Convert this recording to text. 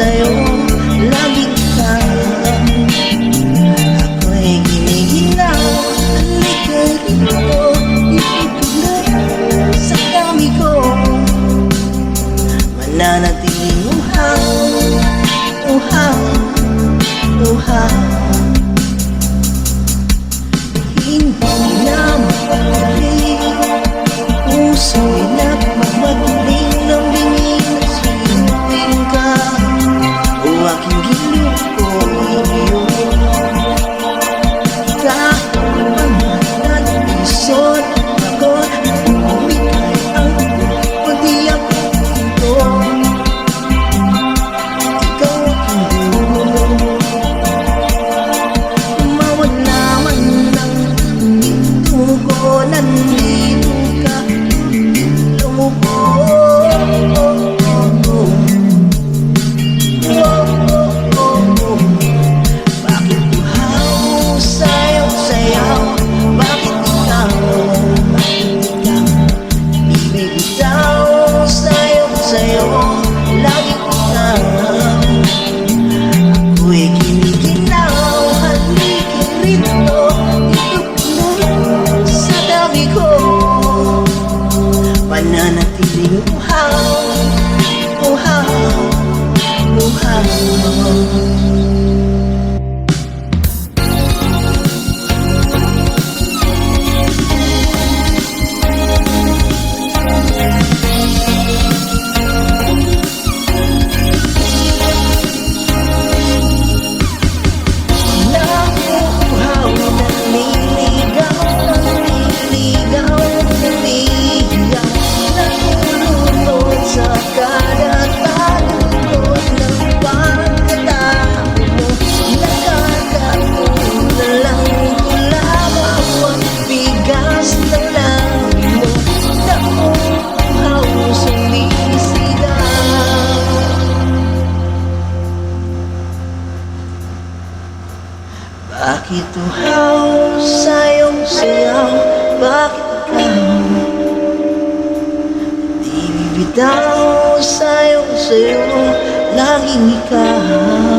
在我 mananatili Bakit uhaw sa iyong sayaw? Bakit ikaw? Di bibitaw sa iyong laging ikaw.